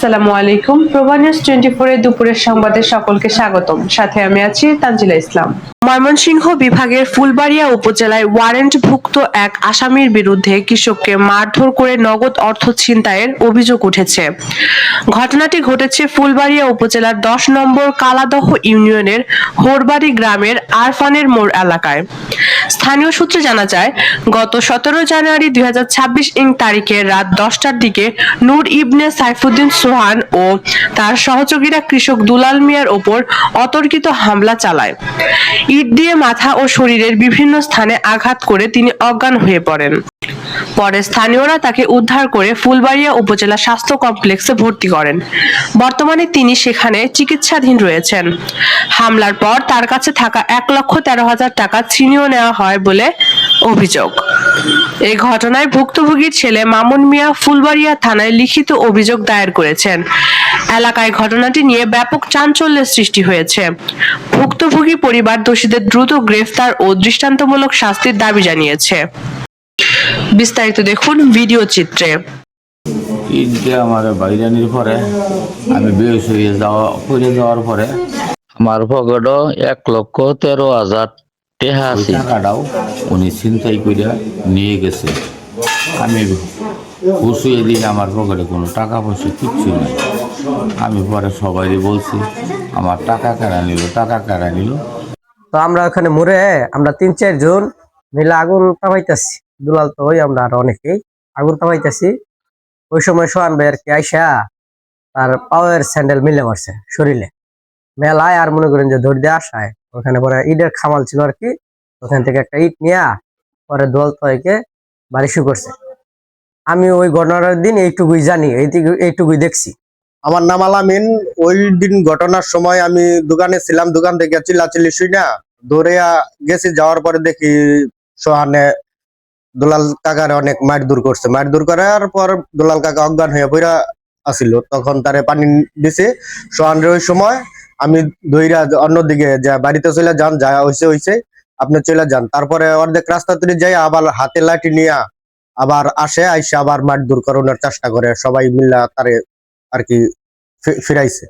আসসালামু আলাইকুম। প্রভা news twenty four এর দুপুরের সংবাদে সকলকে স্বাগতম। সাথে আমি আছি তানজিলা ইসলাম। ময়মনসিংহ বিভাগের ফুলবাড়িয়া উপজেলায় ওয়ারেন্টভুক্ত এক আসামির বিরুদ্ধে কৃষককে মারধর করে নগদ অর্থ ছিনতাইয়ের অভিযোগ উঠেছে। ঘটনাটি ঘটেছে ফুলবাড়িয়া উপজেলার দশ নম্বর কালাদহ ইউনিয়নের হোরবাড়ি গ্রামের আরফানের মোড় এলাকায়। স্থানীয় সূত্রে জানা যায়, গত সতেরো জানুয়ারি দুই হাজার ছাব্বিশ ইং তারিখে রাত দশটার দিকে নূর ইবনে সাইফুদ্দিন সোহান ও তার সহযোগীরা কৃষক দুলাল মিয়ার ওপর অতর্কিত হামলা চালায়। ইট দিয়ে মাথা ও শরীরের বিভিন্ন স্থানে আঘাত করে তিনি অজ্ঞান হয়ে পড়েন। পরে স্থানীয়রা তাকে উদ্ধার করে ফুলবাড়িয়া উপজেলা স্বাস্থ্য কমপ্লেক্সে ভর্তি করেন। বর্তমানে তিনি সেখানে চিকিৎসাধীন রয়েছেন। হামলার পর তার কাছে থাকা এক লক্ষ তেরো হাজার টাকা ছিনিয়ে নেওয়া হয় বলে অভিযোগ। এই ঘটনায় ভুক্তভোগীর ছেলে মামুন মিয়া ফুলবাড়িয়া থানায় লিখিত অভিযোগ দায়ের করেছেন। এলাকায় ঘটনাটি নিয়ে ব্যাপক চাঞ্চল্যের সৃষ্টি হয়েছে। ভুক্তভোগী পরিবার দোষীদের দ্রুত গ্রেফতার ও দৃষ্টান্তমূলক শাস্তির দাবি জানিয়েছে। বিস্তারিত দেখুন ভিডিও চিত্রে। ঈদ দিয়ে আমার বাইরানির পরে আমি বেশ হয়ে যাওয়া করে যাওয়ার পরে। আমার পকেটও এক লক্ষ তেরো হাজার টেহা আছে। টাকাটাও উনি ছিনতাই করে নিয়ে গেছে। আমি হুসুয়ে দিই আমার পকেটে কোনো টাকা পয়সা কিচ্ছু নেই। আমি পরে সবাই বলছি আমার টাকা কারা নিল টাকা কারা নিল? তো আমরা ওখানে মরে আমরা তিন চারজন মিলে আগুন তাপাইতেছি দুলাল তো ওই আমরা আর অনেকেই। আগুন তাপাইতেছি ওই সময় সোহান ভাই আর কি আইসা তার পাওয়ার স্যান্ডেল মিলে মারছে শরীরে। মেলায় আর মনে করেন যে দিয়ে আসায়। ওখানে পরে ইটের খামাল ছিল আর কি। ওখান থেকে একটা ইট নিয়ে পরে দোয়াল তয়কে বাড়ি করছে। আমি ওই ঘটনার দিন এইটুকুই জানি, এইটুকু এইটুকুই দেখছি। আমার নাম আলামিন ওই দিন ঘটনার সময় আমি দোকানে ছিলাম। দোকান থেকে চিল্লাচিল্লি শুই না দৌড়ে গেছি। যাওয়ার পরে দেখি সোহানে দুলাল কাকার অনেক মার দূর করছে। মার দূর করার পর দুলাল কাকা অজ্ঞান হয়ে পড়া আসিল। তখন তারে পানি দিছে। সোহানের ওই সময় আমি দইরা অন্যদিকে যা বাড়িতে চলে যান, যা হইছে হইছে, আপনি চলে যান। তারপরে অর্ধেক রাস্তা তুলে যাই আবার হাতে লাঠি নিয়ে আবার আসে, আইসে আবার মার দূর করানোর চেষ্টা করে। সবাই মিল্লা তারে আর কি ফিরাইছে।